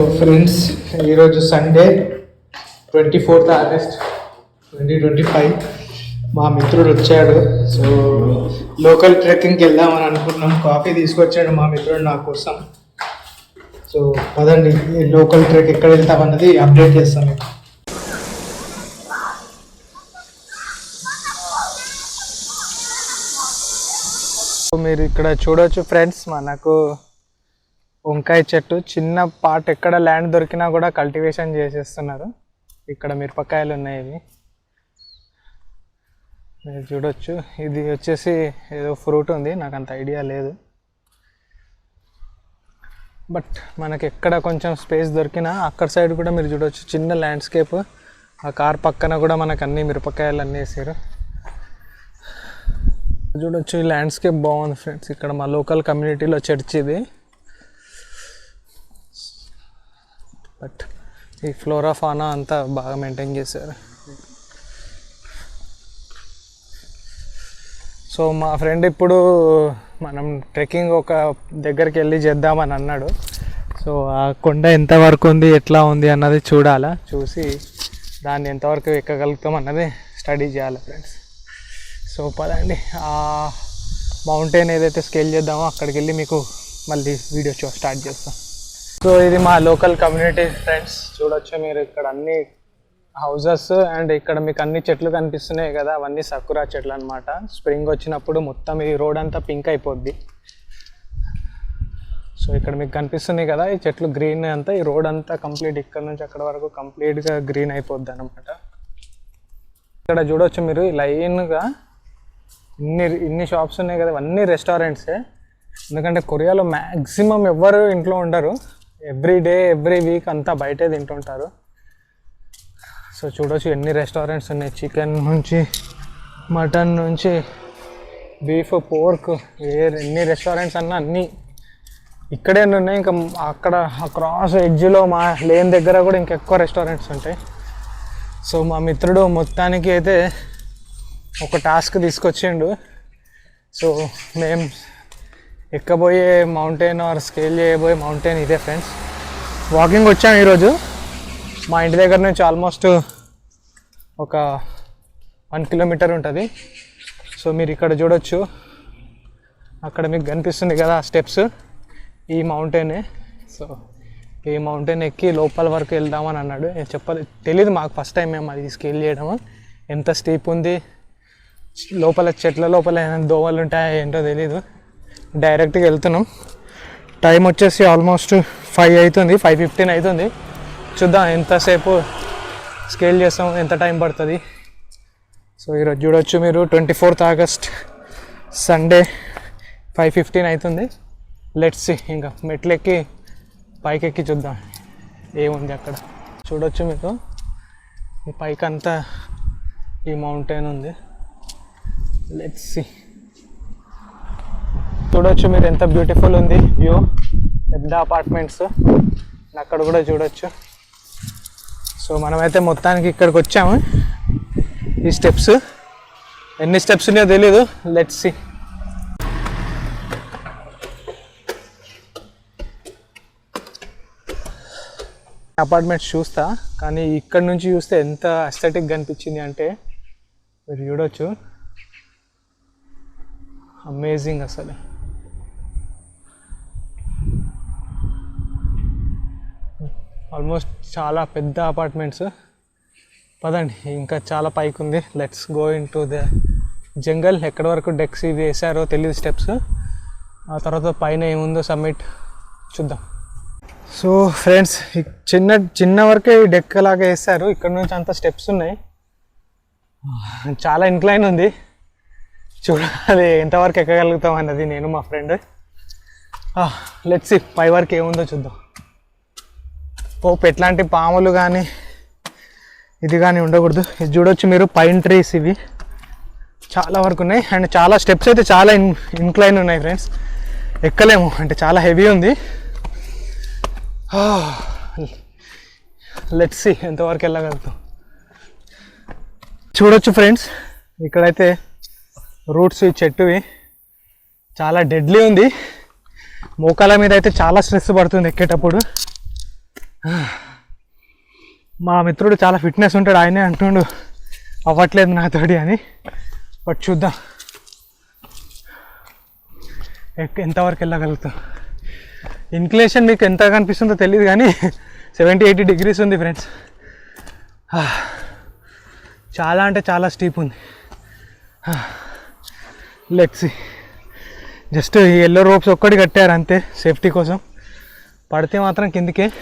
Friends ఈరోజు Sunday twenty fourth August twenty twenty five మా మిత్రుడు వచ్చాడు. సో లోకల్ ట్రెక్కింగ్కి వెళ్దామని అనుకున్నాం. కాఫీ తీసుకొచ్చాడు మా మిత్రుడు నా కోసం. సో పదండి లోకల్ ట్రెక్ ఎక్కడ వెళ్తామన్నది అప్డేట్ చేస్తాం మీకు. సో మీరు ఇక్కడ చూడవచ్చు ఫ్రెండ్స్ మనకు వంకాయ చెట్టు చిన్న పార్ట్ ఎక్కడ ల్యాండ్ దొరికినా కూడా కల్టివేషన్ చేసేస్తున్నారు. ఇక్కడ మిరపకాయలు ఉన్నాయి ఇవి. మీరు చూడొచ్చు. ఇది వచ్చేసి ఏదో ఫ్రూట్ ఉంది. నాకు అంత ఐడియా లేదు. బట్ మనకి ఎక్కడ కొంచెం స్పేస్ దొరికినా అక్కడ సైడ్ కూడా మీరు చూడొచ్చు. చిన్న ల్యాండ్స్కేప్. ఆ కార్ పక్కన కూడా మనకు అన్ని మిరపకాయలు అన్నీ వేసారు. చూడొచ్చు ఈ ల్యాండ్స్కేప్ బాగుంది ఫ్రెండ్స్. ఇక్కడ మా లోకల్ కమ్యూనిటీలో చర్చ్ ఇది. బట్ ఈ ఫ్లోరా ఫానా అంతా బాగా మెయింటైన్ చేశారు. సో మా ఫ్రెండ్ ఇప్పుడు మనం ట్రెక్కింగ్ ఒక దగ్గరికి వెళ్ళి చేద్దామని అన్నాడు. సో ఆ కొండ ఎంతవరకు ఉంది ఎట్లా ఉంది అన్నది చూడాలా. చూసి దాన్ని ఎంతవరకు ఎక్కగలుగుతాం అన్నది స్టడీ చేయాలి ఫ్రెండ్స్ సో పదండి ఆ మౌంటైన్ ఏదైతే స్కేల్ చేద్దామో అక్కడికి వెళ్ళి మీకు మళ్ళీ వీడియో షో స్టార్ట్ చేస్తాం. సో ఇది మా లోకల్ కమ్యూనిటీ ఫ్రెండ్స్. చూడొచ్చు మీరు ఇక్కడ అన్ని హౌజెస్ అండ్ ఇక్కడ మీకు అన్ని చెట్లు కనిపిస్తున్నాయి కదా అవన్నీ సకురా చెట్లు అనమాట స్ప్రింగ్ వచ్చినప్పుడు మొత్తం ఈ రోడ్ అంతా పింక్ అయిపోద్ది. సో ఇక్కడ మీకు కనిపిస్తున్నాయి కదా ఈ చెట్లు గ్రీన్ అంతా ఈ రోడ్ అంతా కంప్లీట్ ఇక్కడ నుంచి అక్కడ వరకు కంప్లీట్గా గ్రీన్ అయిపోద్ది అనమాట ఇక్కడ చూడొచ్చు మీరు లైన్గా ఇన్ని ఇన్ని షాప్స్ ఉన్నాయి కదా అన్ని రెస్టారెంట్సే ఎందుకంటే కొరియాలో మ్యాక్సిమం ఎవ్వరు ఇంట్లో ఉండరు. ఎవ్రీ డే ఎవ్రీ వీక్ అంతా బయటే తింటుంటారు. సో చూడొచ్చు ఎన్ని రెస్టారెంట్స్ ఉన్నాయి. చికెన్ నుంచి మటన్ నుంచి బీఫ్ పోర్క్ ఏ ఎన్ని రెస్టారెంట్స్ అన్నా అన్నీ ఇక్కడే ఉన్నాయి. ఇంకా అక్కడ క్రాస్ ఎడ్జ్లో మా లేన్ దగ్గర కూడా ఇంకా ఎక్కువ రెస్టారెంట్స్ ఉంటాయి. సో మా మిత్రుడు మొత్తానికి అయితే ఒక టాస్క్ తీసుకొచ్చిండు. సో మేము ఎక్కబోయే మౌంటైన్ ఆర్ స్కేల్ చేయబోయే మౌంటైన్ ఇదే ఫ్రెండ్స్ వాకింగ్ వచ్చాం ఈరోజు. మా ఇంటి దగ్గర నుంచి ఆల్మోస్ట్ ఒక వన్ కిలోమీటర్ ఉంటుంది. సో మీరు ఇక్కడ చూడొచ్చు. అక్కడ మీకు కనిపిస్తుంది కదా స్టెప్స్ ఈ మౌంటైనే సో ఈ మౌంటైన్ ఎక్కి లోపల వరకు వెళ్దామని అన్నాడు. నేను చెప్పాలి మాకు ఫస్ట్ టైం మేము అది స్కేల్ చేయడము. ఎంత స్టీప్ ఉంది? లోపల చెట్ల లోపల ఏమైనా దోమలు ఉంటాయా ఏంటో తెలియదు డైరెక్ట్గా వెళ్తున్నాం. టైం వచ్చేసి ఆల్మోస్ట్ ఫైవ్ అవుతుంది ఫైవ్ ఫిఫ్టీన్ అవుతుంది చూద్దాం ఎంతసేపు స్కేల్ చేస్తాం ఎంత టైం పడుతుంది. సో ఈరోజు చూడొచ్చు మీరు twenty fourth August Sunday five fifteen అవుతుంది లెట్స్ ఇంకా మెట్లెక్కి పైకెక్కి చూద్దాం. ఏముంది అక్కడ? చూడొచ్చు మీకు. ఈ పైకి అంతా ఈ మౌంటైన్ ఉంది. లెట్స్ సి చూడొచ్చు మీరు ఎంత బ్యూటిఫుల్ ఉంది వ్యూ పెద్ద అపార్ట్మెంట్స్ అక్కడ కూడా చూడొచ్చు. సో మనమైతే మొత్తానికి ఇక్కడికి వచ్చాము. ఈ స్టెప్స్ ఎన్ని స్టెప్స్ ఉన్నాయో తెలీదు. లెట్స్ సి అపార్ట్మెంట్స్ చూస్తా కానీ ఇక్కడ నుంచి చూస్తే ఎంత అస్థెటిక్ కనిపించింది అంటే మీరు చూడొచ్చు. అమేజింగ్ అసలు. ఆల్మోస్ట్ చాలా పెద్ద అపార్ట్మెంట్స్. పదండి ఇంకా చాలా పైకి ఉంది let's go into the jungle ఎక్కడి వరకు డెక్స్ ఇవి వేసారో తెలియదు స్టెప్స్ ఆ తర్వాత పైన ఏముందో సబ్మిట్ చూద్దాం. సో ఫ్రెండ్స్ చిన్న చిన్న వరకే డెక్ లాగా వేస్తారు ఇక్కడ నుంచి అంత స్టెప్స్ ఉన్నాయి. చాలా ఇంక్లైన్ ఉంది. చూడాలి ఎంతవరకు ఎక్కగలుగుతాం అన్నది నేను మా ఫ్రెండ్ లెట్స్ ah, పై వరకు ఏముందో చూద్దాం. పోపు ఎట్లాంటి పాములు కానీ ఇది కానీ ఉండకూడదు. ఇది చూడొచ్చు మీరు పైన్ ట్రీస్ ఇవి. చాలా వరకు ఉన్నాయి. అండ్ చాలా స్టెప్స్ అయితే చాలా ఇన్ ఇన్క్లైన్ ఉన్నాయి ఫ్రెండ్స్ ఎక్కలేము. అంటే చాలా హెవీ ఉంది. లెట్స్ ఎంతవరకు వెళ్ళగలుగుతాం. చూడొచ్చు ఫ్రెండ్స్ ఇక్కడైతే రూట్స్ ఈ చెట్టువి. చాలా డెడ్లీ ఉంది. మోకాల మీద అయితే చాలా స్ట్రెస్ పడుతుంది ఎక్కేటప్పుడు. మా మిత్రుడు చాలా ఫిట్నెస్ ఉంటాడు ఆయనే అంటుండు అవ్వట్లేదు నాతోటి అని. బట్ చూద్దాం. ఎక్- ఎంతవరకు వెళ్ళగలుగుతాం? ఇన్క్లేషన్ మీకు ఎంత కనిపిస్తుందో తెలియదు కానీ సెవెంటీ ఎయిటీ డిగ్రీస్ ఉంది ఫ్రెండ్స్. చాలా అంటే చాలా స్టీప్ ఉంది. లెట్స్ జస్ట్ ఈ ఎల్లో రోప్స్ ఒక్కటి కట్టారు అంతే. సేఫ్టీ కోసం. పడితే మాత్రం కిందికే.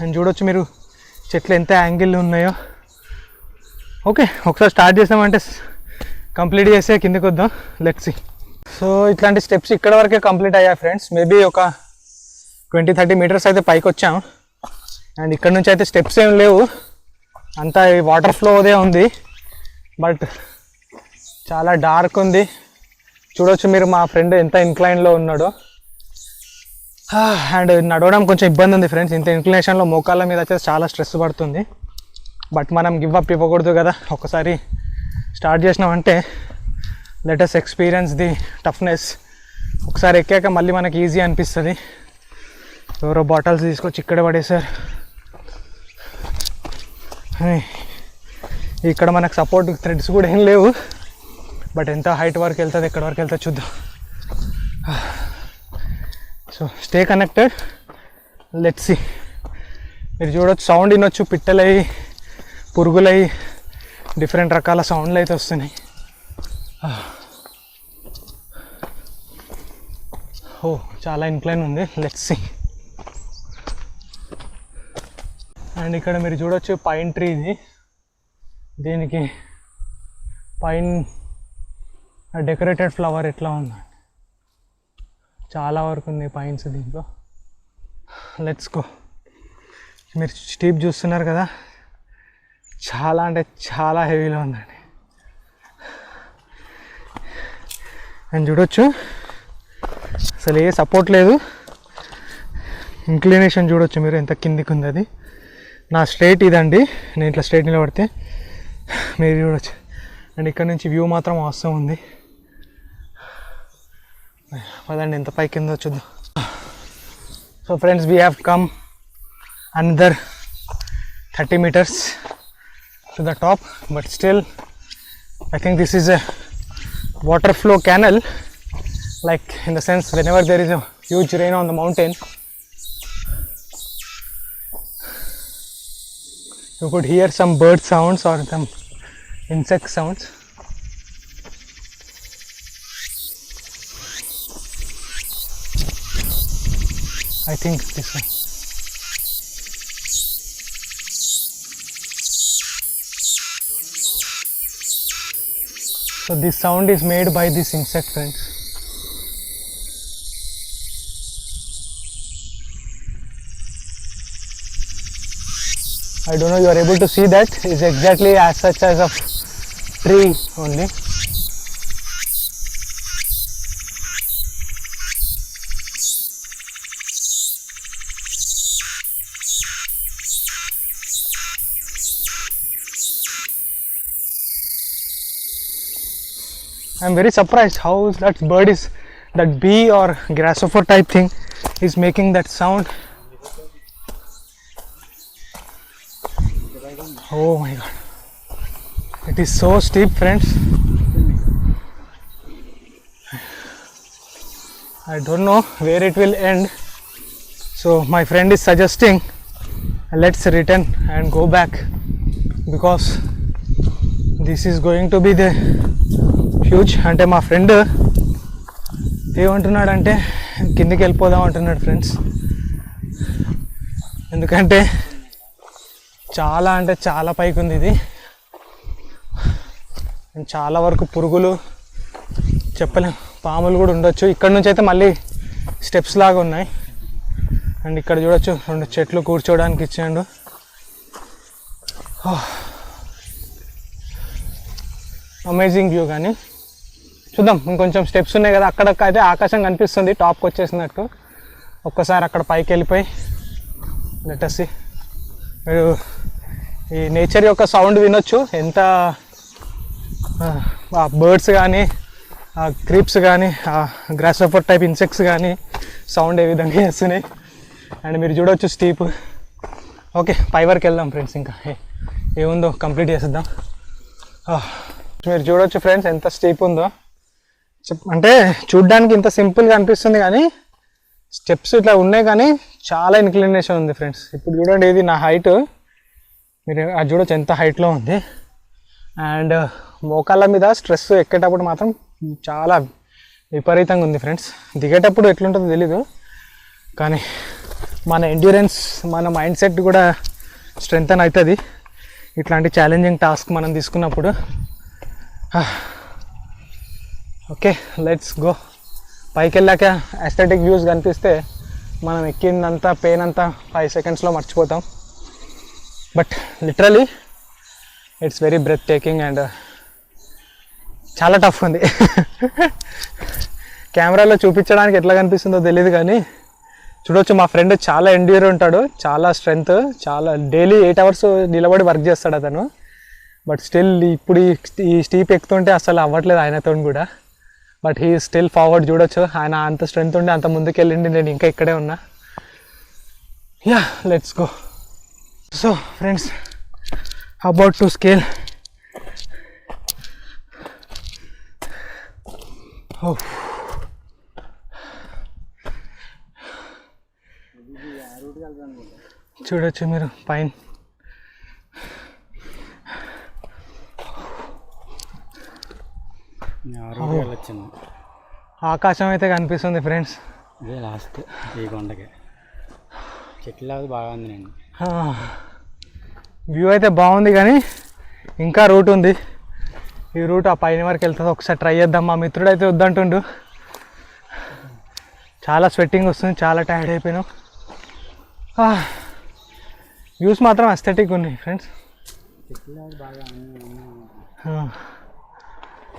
అండ్ చూడొచ్చు మీరు చెట్లు ఎంత యాంగిల్ ఉన్నాయో. ఓకే ఒకసారి స్టార్ట్ చేసామంటే కంప్లీట్ చేసే కిందికి వద్దాం. లెట్స్ సో ఇట్లాంటి స్టెప్స్ ఇక్కడ వరకే కంప్లీట్ అయ్యాయి ఫ్రెండ్స్ మేబీ ఒక ట్వంటీ థర్టీ మీటర్స్ అయితే పైకి వచ్చాం. అండ్ ఇక్కడ నుంచి అయితే స్టెప్స్ ఏం లేవు. అంతా వాటర్ ఫ్లోదే ఉంది. బట్ చాలా డార్క్ ఉంది. చూడొచ్చు మీరు మా ఫ్రెండ్ ఎంత ఇంక్లైన్లో ఉన్నాడో. Ah, అండ్ నడవడం కొంచెం ఇబ్బంది ఉంది ఫ్రెండ్స్ ఇంత ఇంక్లినేషన్లో మోకాళ్ళ మీద అయితే చాలా స్ట్రెస్ పడుతుంది. బట్ మనం గివ్ అప్ ఇవ్వకూడదు కదా. ఒకసారి స్టార్ట్ చేసినామంటే లెటెస్ట్ ఎక్స్పీరియన్స్ ది టఫ్నెస్ ఒకసారి ఎక్కాక మళ్ళీ మనకి ఈజీ అనిపిస్తుంది. ఎవరో బాటిల్స్ తీసుకొచ్చి ఇక్కడ పడేసారు ఇక్కడ మనకు సపోర్ట్ థ్రెడ్స్ కూడా ఏం లేవు. బట్ ఎంత హైట్ వరకు వెళ్తుంది ఎక్కడ వరకు వెళ్తుంది చూద్దాం. Ah. So stay connected let's see మీరు చూడొచ్చు సౌండ్ వినొచ్చు పిట్టలై పురుగులై డిఫరెంట్ రకాల సౌండ్లు అయితే వస్తున్నాయి. ఓ చాలా ఇన్క్లైన్ ఉంది. లెట్స్ సి అండ్ ఇక్కడ మీరు చూడొచ్చు పైన్ ట్రీ ఇది. దీనికి పైన్ డెకరేటెడ్ ఫ్లవర్ ఎట్లా ఉందండి చాలా వరకు ఉంది పైన్స్ దీంట్లో లెట్స్ గో మీరు స్టీప్ చూస్తున్నారు కదా? చాలా అంటే చాలా హెవీలో ఉందండి. అండ్ చూడొచ్చు. అసలు ఏ సపోర్ట్ లేదు. ఇంక్లినేషన్ చూడొచ్చు మీరు ఎంత కిందికి ఉంది అది. నా స్ట్రైట్ ఇదండి. నేను ఇట్లా స్ట్రైట్ నిలబడితే మీరు చూడొచ్చు. అండ్ ఇక్కడ నుంచి వ్యూ మాత్రం అవసరం ఉంది. పదండి ఎంత పైకి కింద చూద్దాం so friends we have come another thirty metres to the top but still I think this is a water flow canal like in the sense whenever there is a huge rain on the mountain you could hear some bird sounds or some insect sounds I think this So this sound is made by this insect friends. I don't know you are able to see that is exactly as such as a tree only. I'm very surprised how that bird is, that bee or grasshopper type thing is making that sound. Oh my god. It is so steep, friends. I don't know where it will end. So, my friend is suggesting let's return and go back because this is going to be the huge అంటే మా friend ఏమంటున్నాడు అంటే కిందికి వెళ్ళిపోదాం అంటున్నాడు friends ఎందుకంటే చాలా అంటే చాలా పైకి ఉంది ఇది చాలా వరకు పురుగులు చెప్పలేం పాములు కూడా ఉండొచ్చు. ఇక్కడ నుంచి అయితే మళ్ళీ స్టెప్స్ లాగా ఉన్నాయి. అండ్ ఇక్కడ చూడొచ్చు రెండు చెట్లు కూర్చోవడానికి ఇచ్చాడు. అమేజింగ్ వ్యూ కానీ. చూద్దాం ఇంకొంచెం స్టెప్స్ ఉన్నాయి కదా అక్కడక్క అయితే ఆకాశం కనిపిస్తుంది టాప్కి వచ్చేసినట్టు. ఒక్కసారి అక్కడ పైకి వెళ్ళిపోయి లెటసి మీరు ఈ నేచర్ యొక్క సౌండ్ వినొచ్చు ఎంత ఆ బర్డ్స్ కానీ ఆ క్రీప్స్ కానీ ఆ గ్రాస్ టైప్ ఇన్సెక్ట్స్ కానీ సౌండ్ ఏ విధంగా చేస్తున్నాయి. అండ్ మీరు చూడవచ్చు స్టీప్. ఓకే పై వరకు వెళ్దాం ఫ్రెండ్స్ ఇంకా. ఏముందో కంప్లీట్ చేసేద్దాం. మీరు చూడవచ్చు ఫ్రెండ్స్ ఎంత స్టీప్ ఉందో. చెప్- అంటే చూడ్డానికి ఇంత సింపుల్గా అనిపిస్తుంది కానీ స్టెప్స్ ఇట్లా ఉన్నాయి కానీ చాలా ఇన్క్లినేషన్ ఉంది ఫ్రెండ్స్. ఇప్పుడు చూడండి ఇది నా హైట్. మీరు అది చూడొచ్చు ఎంత హైట్లో ఉంది. అండ్ మోకాళ్ళ మీద స్ట్రెస్ ఎక్కేటప్పుడు మాత్రం చాలా విపరీతంగా ఉంది ఫ్రెండ్స్. దిగేటప్పుడు ఎట్లుంటుందో తెలీదు. కానీ మన ఎండ్యూరెన్స్ మన మైండ్ సెట్ కూడా స్ట్రెంగ్తన్ అవుతుంది ఇట్లాంటి ఛాలెంజింగ్ టాస్క్ మనం తీసుకున్నప్పుడు. ఓకే లెట్స్ గో పైకి వెళ్ళాక అస్థెటిక్ వ్యూస్ కనిపిస్తే మనం ఎక్కిందంతా పెయిన్ అంతా ఫైవ్ సెకండ్స్లో మర్చిపోతాం. But literally it's very breathtaking and చాలా టఫ్ ఉంది. కెమెరాలో చూపించడానికి ఎట్లా కనిపిస్తుందో తెలియదు కానీ చూడొచ్చు మా ఫ్రెండ్ చాలా ఎండ్యూర్ ఉంటాడు చాలా స్ట్రెంగ్త్ చాలా డైలీ ఎయిట్ అవర్స్ నిలబడి వర్క్ చేస్తాడు అతను. బట్ స్టిల్ ఇప్పుడు ఈ స్టీప్ ఎక్కుతుంటే అసలు అవ్వట్లేదు ఆయనతో కూడా. బట్ హీ స్టిల్ ఫార్వర్డ్ చూడొచ్చు ఆయన అంత స్ట్రెంగ్త్ ఉండి అంత ముందుకెళ్ళిండి నేను ఇంకా ఇక్కడే ఉన్నా. Yeah let's go so friends about to scale చూడొచ్చు మీరు. పైన ఆకాశం అయితే కనిపిస్తుంది ఫ్రెండ్స్ ఇదే లాస్ట్ ఈ కొండకి. చెట్లు బాగా ఉంది నేను. వ్యూ అయితే బాగుంది కానీ ఇంకా రూట్ ఉంది. ఈ రూట్ ఆ పైన వరకు వెళ్తుంది. ఒకసారి ట్రై చేద్దాం. మా మిత్రుడు అయితే వద్దంటుండు. చాలా స్వెట్టింగ్ వస్తుంది. చాలా టైర్డ్ అయిపోయినాం. వ్యూస్ మాత్రం అస్థెటిక్ ఉన్నాయి ఫ్రెండ్స్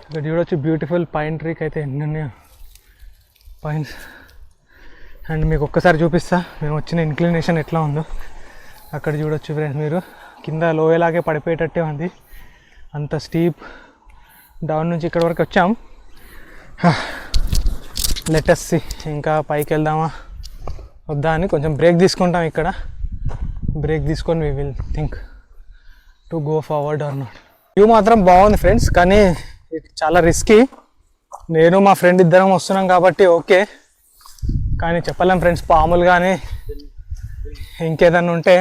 ఇక్కడ చూడొచ్చు బ్యూటిఫుల్ పైన్ ట్రీక్ అయితే ఎన్ని ఉన్నాయో. పైన్స్ అండ్ మీకు ఒక్కసారి చూపిస్తా. మేము వచ్చిన ఇన్క్లినేషన్ ఎట్లా ఉందో. అక్కడ చూడొచ్చు ఫ్రెండ్స్ మీరు. కింద లోయలాగే పడిపోయేటట్టే ఉంది. అంత స్టీప్ డౌన్ నుంచి ఇక్కడ వరకు వచ్చాం. లెటెస్ట్ ఇంకా పైకి వెళ్దామా? వద్దా అని కొంచెం బ్రేక్ తీసుకుంటాం ఇక్కడ. బ్రేక్ తీసుకొని we will think to go forward or not view మాత్రం బాగుంది ఫ్రెండ్స్ కానీ చాలా రిస్కీ నేను మా ఫ్రెండ్ ఇద్దరం వస్తున్నాం కాబట్టి ఓకే కానీ చెప్పలేం ఫ్రెండ్స్ పాములు కానీ ఇంకేదన్నా ఉంటే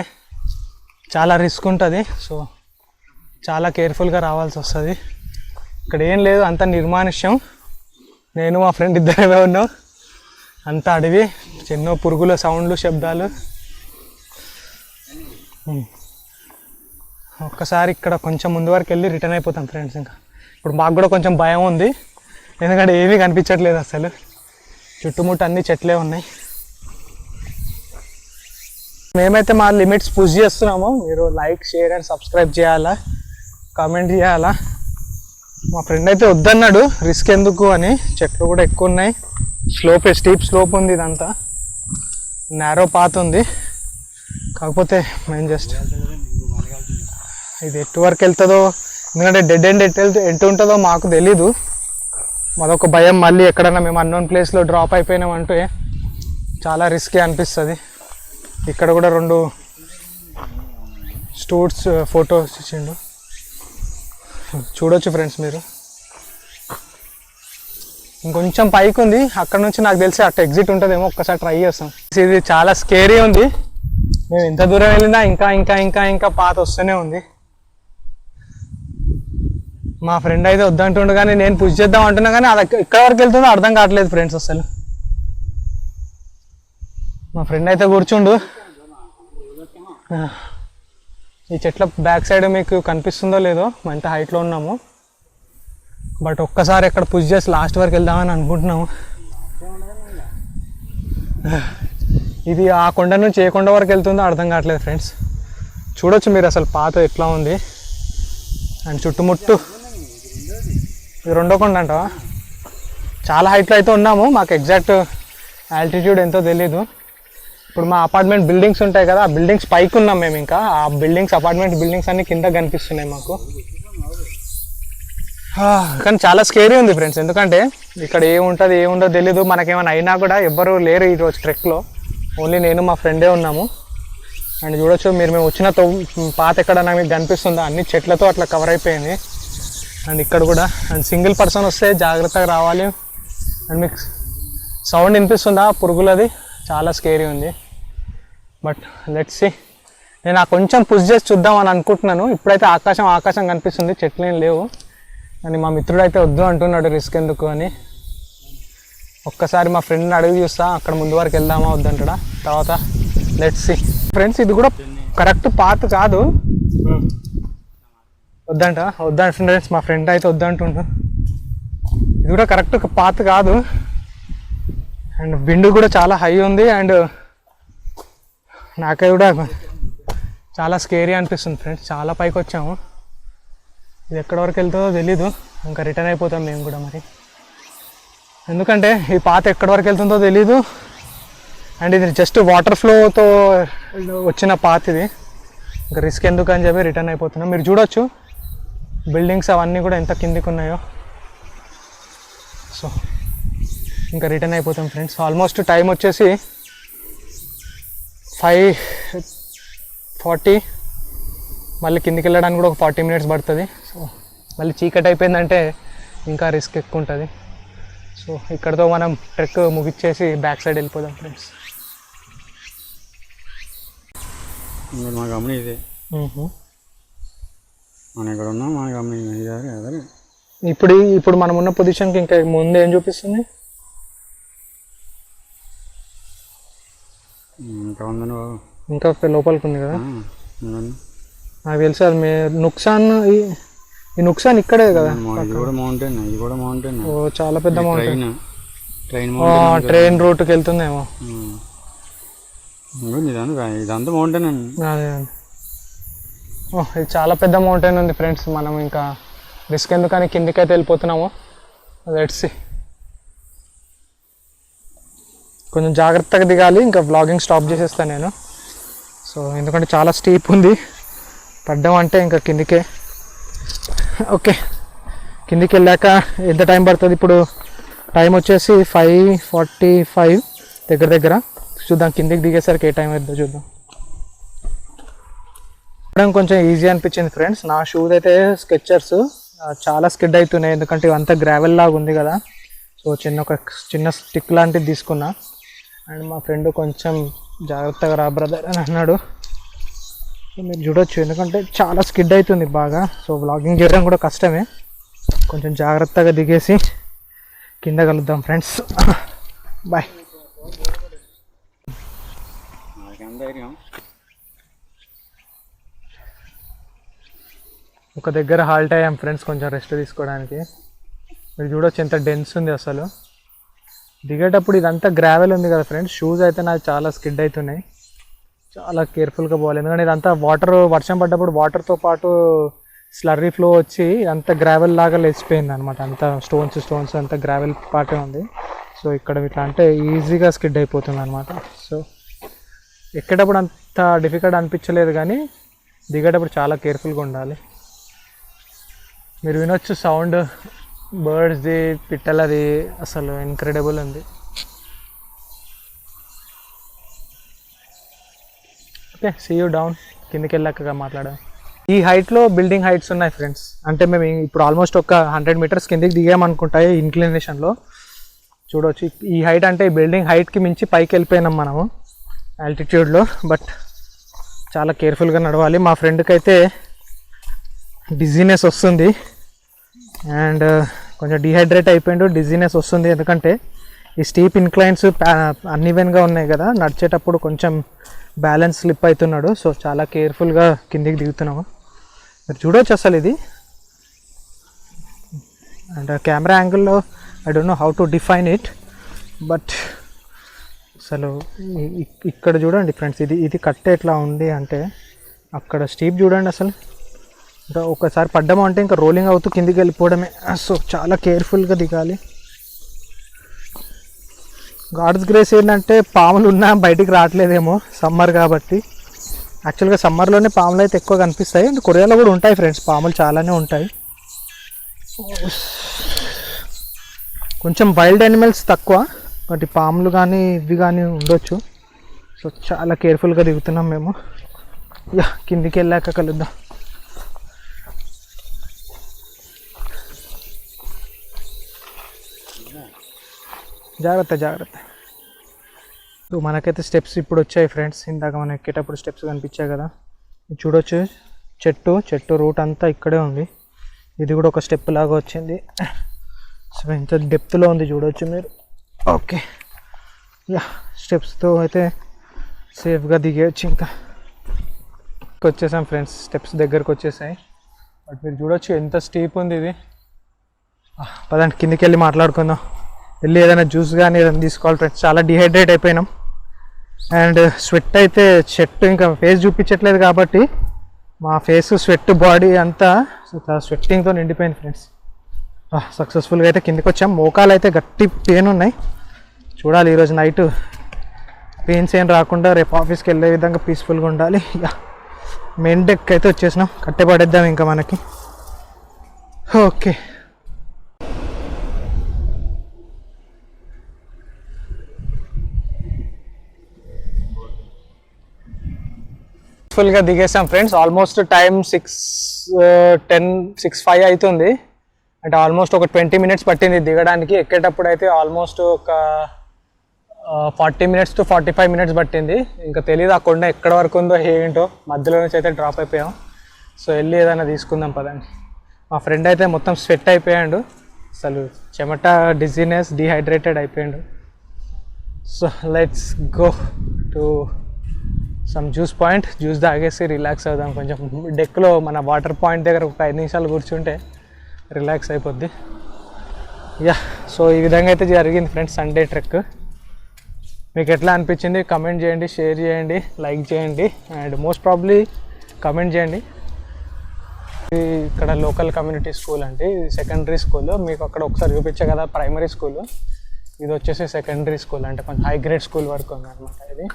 చాలా రిస్క్ ఉంటుంది. సో చాలా కేర్ఫుల్గా రావాల్సి వస్తుంది. ఇక్కడ ఏం లేదు అంత నిర్మానుష్యం. నేను మా ఫ్రెండ్ ఇద్దరమే ఉన్నాం. అంత అడవి ఎన్నో పురుగుల సౌండ్లు శబ్దాలు. ఒక్కసారి ఇక్కడ కొంచెం ముందు వరకు వెళ్ళి రిటర్న్ అయిపోతాం ఫ్రెండ్స్ ఇంకా. ఇప్పుడు మాకు కూడా కొంచెం భయం ఉంది. ఎందుకంటే ఏమీ కనిపించట్లేదు అసలు. చుట్టుముట్టు అన్ని చెట్లే ఉన్నాయి. మేమైతే మా లిమిట్స్ పుష్ చేస్తున్నాము. మీరు లైక్ షేర్ అండ్ సబ్స్క్రైబ్ చేయాలా? కామెంట్ చేయాలా? మా ఫ్రెండ్ అయితే వద్దన్నాడు. రిస్క్ ఎందుకు అని. చెట్లు కూడా ఎక్కువ ఉన్నాయి. స్లోప్ స్టీప్ స్లోప్ ఉంది ఇదంతా. నేరో పాత్ ఉంది. కాకపోతే మేము జస్ట్ ఇది ఎటు వరకు వెళ్తుందో ఎందుకంటే డెడ్ ఎండ్ ఎట్ వెళ్తే ఎటు ఉంటుందో మాకు తెలీదు. మాదొక భయం మళ్ళీ ఎక్కడైనా మేము అన్నోన్ ప్లేస్లో డ్రాప్ అయిపోయినామంటే చాలా రిస్కీ అనిపిస్తుంది. ఇక్కడ కూడా రెండు స్టూడ్స్ ఫొటోస్ uh, ఇచ్చిండు. చూడొచ్చు ఫ్రెండ్స్ మీరు. ఇంకొంచెం పైకి ఉంది అక్కడ నుంచి నాకు తెలిసి అటు ఎగ్జిట్ ఉంటుందేమో ఒక్కసారి ట్రై చేస్తాం. ఇది చాలా స్కేరీ ఉంది. మేము ఎంత దూరం వెళ్ళినా ఇంకా ఇంకా ఇంకా ఇంకా పాత వస్తూనే ఉంది. మా ఫ్రెండ్ అయితే వద్దంటుండు కానీ నేను పుష్ చేద్దాం అంటున్నా కానీ అది ఇక్కడ వరకు వెళ్తుందో అర్థం కావట్లేదు ఫ్రెండ్స్ అసలు. మా ఫ్రెండ్ అయితే కూర్చుండు. ఈ చెట్ల బ్యాక్ సైడ్ మీకు కనిపిస్తుందో లేదో మేము ఎంత హైట్లో ఉన్నాము. బట్ ఒక్కసారి ఎక్కడ పుష్ చేసి లాస్ట్ వరకు వెళ్దామని అనుకుంటున్నాము. ఇది ఆ కొండ నుంచి ఏ కొండ వరకు వెళ్తుందో అర్థం కావట్లేదు ఫ్రెండ్స్. చూడొచ్చు మీరు అసలు పాత ఎట్లా ఉంది. అండ్ చుట్టుముట్టు ఇది రెండో కొండ అంటావా చాలా హైట్లో అయితే ఉన్నాము మాకు ఎగ్జాక్ట్ ఆల్టిట్యూడ్ ఎంతో తెలియదు ఇప్పుడు మా అపార్ట్మెంట్ బిల్డింగ్స్ ఉంటాయి కదా ఆ బిల్డింగ్స్ పైకి ఉన్నాం మేము ఇంకా. ఆ బిల్డింగ్స్ అపార్ట్మెంట్ బిల్డింగ్స్ అన్ని కింద కనిపిస్తున్నాయి మాకు. కానీ చాలా స్కేరీ ఉంది ఫ్రెండ్స్. ఎందుకంటే ఇక్కడ ఏముంటుంది ఏముందో తెలియదు మనకేమైనా అయినా కూడా ఎవ్వరు లేరు ఈరోజు ట్రెక్లో. ఓన్లీ నేను మా ఫ్రెండే ఉన్నాము. అండ్ చూడొచ్చు మీరు మేము వచ్చిన తో పాత ఎక్కడ నాకు మీకు కనిపిస్తుందా? అన్ని చెట్లతో అట్లా కవర్ అయిపోయింది. అండ్ ఇక్కడ కూడా అండ్ సింగిల్ పర్సన్ వస్తే జాగ్రత్తగా రావాలి. అండ్ మీకు సౌండ్ వినిపిస్తుందా? పురుగులది చాలా స్కేరీ ఉంది. బట్ లెట్స్ సి నేను ఆ కొంచెం పుష్ చేసి చూద్దామని అనుకుంటున్నాను. ఇప్పుడైతే ఆకాశం ఆకాశం కనిపిస్తుంది. చెట్లు ఏం లేవు. అని మా మిత్రుడు అయితే వద్దు అంటున్నాడు రిస్క్ ఎందుకు అని. ఒక్కసారి మా ఫ్రెండ్ని అడిగి చూస్తా అక్కడ ముందు వరకు వెళ్దామా వద్దంటాడా? తర్వాత లెట్స్ సి ఫ్రెండ్స్ ఇది కూడా కరెక్ట్ పాత్ కాదు. వద్దంట? వద్దంట ఫ్రెండ్స్ మా ఫ్రెండ్ అయితే వద్దంటుండు. ఇది కూడా కరెక్ట్ పాత్ కాదు. అండ్ విండ్ కూడా చాలా హై ఉంది అండ్ నాకే కూడా చాలా స్కేరీ అనిపిస్తుంది ఫ్రెండ్స్ చాలా పైకి వచ్చాము. ఇది ఎక్కడి వరకు వెళ్తుందో తెలీదు. ఇంకా రిటర్న్ అయిపోతాం మేము కూడా మరి. ఎందుకంటే ఈ పాత ఎక్కడి వరకు వెళ్తుందో తెలీదు. అండ్ ఇది జస్ట్ వాటర్ ఫ్లోతో వచ్చిన పాత్ ఇది. ఇంకా రిస్క్ ఎందుకు అని చెప్పి రిటర్న్ అయిపోతున్నాం. మీరు చూడొచ్చు. బిల్డింగ్స్ అవన్నీ కూడా ఎంత కిందికి ఉన్నాయో. సో ఇంకా రిటర్న్ అయిపోతాం ఫ్రెండ్స్ ఆల్మోస్ట్ టైం వచ్చేసి ఫైవ్ ఫార్టీ మళ్ళీ కిందికి వెళ్ళడానికి కూడా ఒక ఫార్టీ మినిట్స్ పడుతుంది. సో మళ్ళీ చీకటి అయిపోయిందంటే ఇంకా రిస్క్ ఎక్కువ ఉంటుంది. సో ఇక్కడతో మనం ట్రెక్ ముగిచ్చేసి బ్యాక్ సైడ్ వెళ్ళిపోదాం ఫ్రెండ్స్. మా గమని ఇదే. మనం ఇక్కడ ఉన్నాం మా గమని అదే ఇప్పుడు ఇప్పుడు మనం ఉన్న పొజిషన్కి ఇంకా ముందు ఏం చూపిస్తుంది? ఇంకా ఉందని బాబు ఇంకా లోపలికి ఉంది కదా. నాకు తెలుసు అది మే నుక్సాన్ ఈ- నుక్సాన్ ఇక్కడే కదా? ఇది కూడా మౌంటైన్ ఇది కూడా మౌంటైన్ ఓ చాలా పెద్ద మౌంటైన్ ట్రైన్. ట్రైన్ రూట్కి వెళ్తుందేమో. ఇదంతా ఇదంతా మౌంటైన్ అండి. అదే. ఓ ఇది చాలా పెద్ద మౌంటైన్ ఉంది ఫ్రెండ్స్. మనం ఇంకా రిస్క్ ఎందుకని కిందికైతే వెళ్ళిపోతున్నాము? లెట్స్ కొంచెం జాగ్రత్తగా దిగాలి. ఇంకా వ్లాగింగ్ స్టాప్ చేసేస్తాను నేను. సో ఎందుకంటే చాలా స్టీప్ ఉంది. పడ్డం అంటే ఇంకా కిందికే ఓకే కిందికి వెళ్ళాక ఎంత టైం పడుతుంది? ఇప్పుడు టైం వచ్చేసి ఫైవ్ ఫార్టీ ఫైవ్ దగ్గర దగ్గర. చూద్దాం కిందికి దిగేసరికి ఏ టైం అవుతుందో చూద్దాం. ఎక్కడం కొంచెం ఈజీ అనిపించింది ఫ్రెండ్స్ నా షూస్ అయితే స్కెచర్స్ చాలా స్కిడ్ అవుతున్నాయి ఎందుకంటే ఇవంతా గ్రావెల్ లాగా ఉంది కదా. సో చిన్న ఒక చిన్న స్టిక్ లాంటిది తీసుకున్నా. అండ్ మా ఫ్రెండ్ కొంచెం జాగ్రత్తగా రా బ్రదర్ అని అన్నాడు. సో మీరు చూడొచ్చు. ఎందుకంటే చాలా స్కిడ్ అవుతుంది బాగా. సో బ్లాగింగ్ చేయడం కూడా కష్టమే. కొంచెం జాగ్రత్తగా దిగేసి కింద కలుద్దాం ఫ్రెండ్స్. బాయ్ ఒక దగ్గర హాల్ట్ అయ్యాం ఫ్రెండ్స్ కొంచెం రెస్ట్ తీసుకోవడానికి. మీరు చూడొచ్చు ఎంత డెన్స్ ఉంది అసలు. దిగేటప్పుడు ఇదంతా గ్రావెల్ ఉంది కదా ఫ్రెండ్స్. షూస్ అయితే నాకు చాలా స్కిడ్ అవుతున్నాయి. చాలా కేర్ఫుల్గా పోవాలి. ఎందుకంటే ఇదంతా వాటర్ వర్షం పడ్డప్పుడు వాటర్తో పాటు స్లర్రీ ఫ్లో వచ్చి అంత గ్రావెల్ లాగా లేచిపోయింది అనమాట అంత స్టోన్స్ స్టోన్స్ అంత గ్రావెల్ పాటే ఉంది. సో ఇక్కడ ఇట్లా అంటే ఈజీగా స్కిడ్ అయిపోతుంది అనమాట సో ఎక్కేటప్పుడు అంత డిఫికల్ట్ అనిపించలేదు కానీ దిగేటప్పుడు చాలా కేర్ఫుల్గా ఉండాలి. మీరు వినొచ్చు సౌండ్ బర్డ్స్ది పిట్టలది అసలు ఇన్క్రెడిబుల్ ఉంది. ఓకే సీ యూ డౌన్ కిందకి వెళ్ళాక మాట్లాడాం ఈ హైట్లో బిల్డింగ్ హైట్స్ ఉన్నాయి ఫ్రెండ్స్ అంటే మేము ఇప్పుడు ఆల్మోస్ట్ ఒక హండ్రెడ్ మీటర్స్ కిందికి దిగామనుకుంటాయి ఇంక్లినేషన్లో చూడవచ్చు ఈ హైట్ అంటే బిల్డింగ్ హైట్కి మించి పైకి వెళ్ళిపోయినాం మనము ఆల్టిట్యూడ్లో బట్ చాలా కేర్ఫుల్గా నడవాలి. మా ఫ్రెండ్కి అయితే డిజీనెస్ వస్తుంది. అండ్ uh, కొంచెం డిహైడ్రేట్ అయిపోయిండు డిజీనెస్ వస్తుంది. ఎందుకంటే ఈ స్టీప్ ఇన్క్లైన్స్ అన్ఈవెన్గా ఉన్నాయి కదా నడిచేటప్పుడు కొంచెం బ్యాలెన్స్ స్లిప్ అవుతున్నాడు సో చాలా కేర్ఫుల్గా కిందికి దిగుతున్నాము. మీరు చూడవచ్చు అసలు ఇది. అండ్ కెమెరా యాంగిల్లో I don't know how to define it but అసలు ఇక్కడ చూడండి ఫ్రెండ్స్ ఇది ఇది కట్టే ఎట్లా ఉంది అంటే అక్కడ స్టీప్ చూడండి అసలు. ఇంకా ఒకసారి పడ్డాము అంటే ఇంకా రోలింగ్ అవుతూ కిందికి వెళ్ళిపోవడమే. సో చాలా కేర్ఫుల్గా దిగాలి. గాడ్స్ గ్రేస్ ఏంటంటే పాములు ఉన్నా బయటికి రావట్లేదేమో సమ్మర్ కాబట్టి. యాక్చువల్గా సమ్మర్లోనే పాములు అయితే ఎక్కువ కనిపిస్తాయి. అండ్ కొరియాలో కూడా ఉంటాయి ఫ్రెండ్స్. పాములు చాలానే ఉంటాయి. కొంచెం వైల్డ్ యానిమల్స్ తక్కువ. బట్ పాములు కానీ ఇవి కానీ ఉండొచ్చు. సో చాలా కేర్ఫుల్గా దిగుతున్నాం మేము. యా కిందికి వెళ్ళాక కలుద్దాం. జాగ్రత్త జాగ్రత్త. సో మనకైతే స్టెప్స్ ఇప్పుడు వచ్చాయి ఫ్రెండ్స్ ఇందాక మనం ఎక్కేటప్పుడు స్టెప్స్ కనిపించాయి కదా. చూడొచ్చు. చెట్టు చెట్టు రూట్ అంతా ఇక్కడే ఉంది. ఇది కూడా ఒక స్టెప్ లాగా వచ్చింది. సో ఇంత డెప్త్లో ఉంది చూడొచ్చు మీరు. ఓకే. యా స్టెప్స్తో అయితే సేఫ్గా దిగేయచ్చు ఇంకా. వచ్చేసాం ఫ్రెండ్స్ స్టెప్స్ దగ్గరకు వచ్చేసాయి. బట్ మీరు చూడొచ్చు ఎంత స్టీప్ ఉంది ఇది. పదండి కిందికి వెళ్ళి మాట్లాడుకుందాం. వెళ్ళి ఏదైనా జ్యూస్ కానీ ఏదైనా తీసుకోవాలి ఫ్రెండ్స్ చాలా డిహైడ్రేట్ అయిపోయినాం. అండ్ స్వెట్ అయితే షర్ట్ ఇంకా ఫేస్ చూపించట్లేదు కాబట్టి మా ఫేస్ స్వెట్ బాడీ అంతా స్వెట్టింగ్తో నిండిపోయింది ఫ్రెండ్స్ సక్సెస్ఫుల్గా అయితే కిందకి వచ్చాం. మోకాలు అయితే గట్టి పెయిన్ ఉన్నాయి. చూడాలి ఈరోజు నైట్ పెయిన్స్ ఏం రాకుండా రేపు ఆఫీస్కి వెళ్ళే విధంగా పీస్ఫుల్గా ఉండాలి. ఇక మెయిన్ డెక్ అయితే వచ్చేసినాం. కట్టెపడేద్దాం ఇంకా మనకి. ఓకే ఫుల్గా దిగేసాం friends almost time six ten six five అవుతుంది అంటే ఆల్మోస్ట్ ఒక ట్వంటీ మినిట్స్ పట్టింది దిగడానికి. ఎక్కేటప్పుడు అయితే ఆల్మోస్ట్ ఒక forty minutes to forty five minutes పట్టింది. ఇంకా తెలియదు ఆ కొండ ఎక్కడ వరకు ఉందో ఏంటో. మధ్యలో నుంచి అయితే డ్రాప్ అయిపోయాం. సో వెళ్ళి ఏదైనా తీసుకుందాం పదండి. మా ఫ్రెండ్ అయితే మొత్తం స్వెట్ అయిపోయాడు. అసలు చెమట డిజీనెస్ డిహైడ్రేటెడ్ అయిపోయాడు. So let's go to some juice point juice తాగేసి రిలాక్స్ అవుదాం. కొంచెం డెక్లో మన వాటర్ పాయింట్ దగ్గర ఒక ఐదు నిమిషాలు కూర్చుంటే రిలాక్స్ అయిపోద్ది. యా సో ఈ విధంగా అయితే జరిగింది ఫ్రెండ్స్ సండే ట్రెక్ మీకు ఎట్లా అనిపించింది? కమెంట్ చేయండి షేర్ చేయండి లైక్ చేయండి అండ్ మోస్ట్ ప్రాబ్లీ కమెంట్ చేయండి. ఇక్కడ లోకల్ కమ్యూనిటీ స్కూల్ అంటే ఇది సెకండరీ స్కూల్ మీకు అక్కడ ఒకసారి చూపించే కదా ప్రైమరీ స్కూల్ ఇది వచ్చేసి సెకండరీ స్కూల్ అంటే కొంచెం హై గ్రేడ్ స్కూల్ వరకు ఉందన్నమాట ఇది.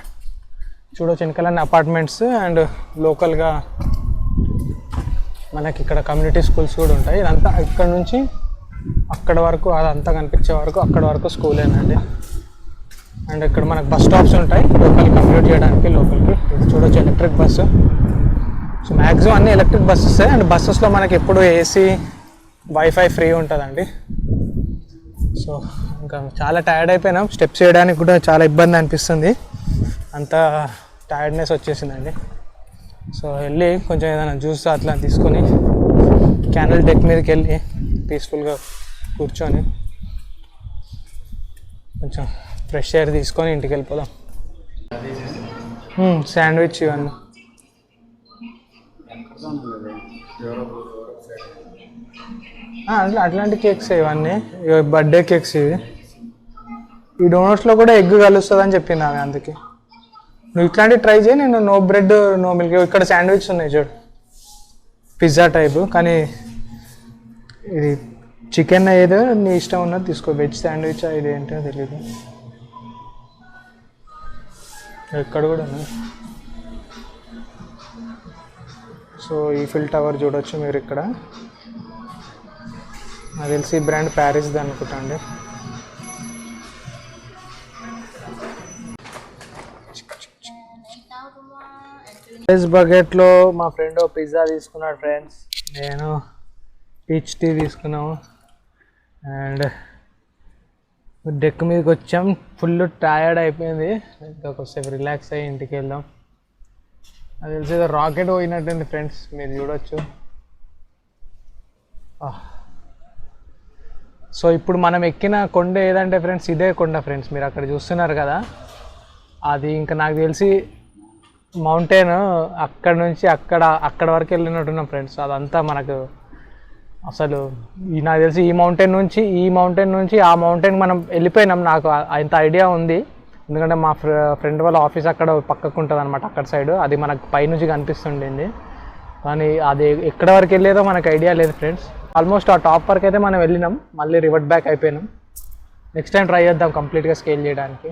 చూడొచ్చు వెనకాలన్నీ అపార్ట్మెంట్స్ అండ్ లోకల్గా మనకి ఇక్కడ కమ్యూనిటీ స్కూల్స్ కూడా ఉంటాయి. ఇదంతా ఇక్కడ నుంచి అక్కడ వరకు అదంతా కనిపించే వరకు అక్కడ వరకు స్కూలేనండి అండ్. ఇక్కడ మనకు బస్ స్టాప్స్ ఉంటాయి. లోకల్ కమ్యూట్ చేయడానికి లోకల్కి ఇది చూడొచ్చు ఎలక్ట్రిక్ బస్సు సో మ్యాక్సిమం అన్ని ఎలక్ట్రిక్ బస్సెస్ అండ్ బస్సెస్లో మనకి ఎప్పుడు ఏసీ వైఫై ఫ్రీ ఉంటుందండి. సో ఇంకా చాలా టైర్డ్ అయిపోయినాం. స్టెప్స్ చేయడానికి కూడా చాలా ఇబ్బంది అనిపిస్తుంది. అంతా టైర్డ్నెస్ వచ్చేసిందండి. సో వెళ్ళి కొంచెం ఏదైనా జ్యూస్ అట్లా తీసుకొని క్యానల్ డెక్ మీదకి వెళ్ళి పీస్ఫుల్గా కూర్చొని కొంచెం ఫ్రెష్ ఎయిర్ తీసుకొని ఇంటికి వెళ్ళిపోదాం. శాండ్విచ్ ఇవన్నీ. అట్లా అట్లాంటి కేక్స్ ఇవన్నీ. బర్త్డే కేక్స్ ఇవి. ఈ డోనట్స్లో కూడా ఎగ్ కలుస్తుంది అని చెప్పింది ఆమె అందుకే. నువ్వు ఇట్లాంటివి ట్రై చేయి నేను నో బ్రెడ్ నో మిల్క్ ఇక్కడ శాండ్విచ్ ఉన్నాయి చూడు. పిజ్జా టైప్ కానీ ఇది చికెన్ ఏదో నీ ఇష్టం ఉన్నది తీసుకో. వెజ్ శాండ్విచ్ ఇది ఏంటో తెలియదు ఇక్కడ కూడా ఉన్నాయి. సో ఈ ఫిల్ టవర్ చూడొచ్చు మీరు ఇక్కడ. నాకు తెలిసి ఈ బ్రాండ్ ప్యారిస్ది అనుకుంటా అండి. ప్రైస్ బకెట్లో మా ఫ్రెండ్ పిజ్జా తీసుకున్నాడు ఫ్రెండ్స్ నేను పీచ్ టీ తీసుకున్నాము. అండ్ డెక్ మీదకి వచ్చాం. ఫుల్ టయర్డ్ అయిపోయింది. ఇంకా కొద్దిసేపు రిలాక్స్ అయ్యి ఇంటికి వెళ్దాం. అది తెలిసి ఏదో రాకెట్ పోయినట్టుంది ఫ్రెండ్స్ మీరు చూడొచ్చు. Ah. సో ఇప్పుడు మనం ఎక్కిన కొండ ఏదంటే ఫ్రెండ్స్ ఇదే కొండ ఫ్రెండ్స్ మీరు అక్కడ చూస్తున్నారు కదా. అది ఇంకా నాకు తెలిసి మౌంటైన్ అక్కడ నుంచి అక్కడ అక్కడ వరకు వెళ్ళినట్టున్నాం ఫ్రెండ్స్. అదంతా మనకు అసలు ఈ నాకు తెలిసి ఈ మౌంటైన్ నుంచి ఈ మౌంటైన్ నుంచి ఆ మౌంటైన్ మనం వెళ్ళిపోయినాం. నాకు ఇంత అంత ఐడియా ఉంది. ఎందుకంటే మా ఫ్రె ఫ్రెండ్ వాళ్ళ ఆఫీస్ అక్కడ పక్కకు ఉంటుంది అనమాట అక్కడ సైడ్. అది మనకు పైనుంచి కనిపిస్తుండింది. కానీ అది ఎక్కడ వరకు వెళ్ళేదో మనకు ఐడియా లేదు ఫ్రెండ్స్. ఆల్మోస్ట్ ఆ టాప్ వరకు అయితే మనం వెళ్ళినాం. మళ్ళీ రివర్ట్ బ్యాక్ అయిపోయినాం. నెక్స్ట్ టైం ట్రై చేద్దాం కంప్లీట్గా స్కేల్ చేయడానికి.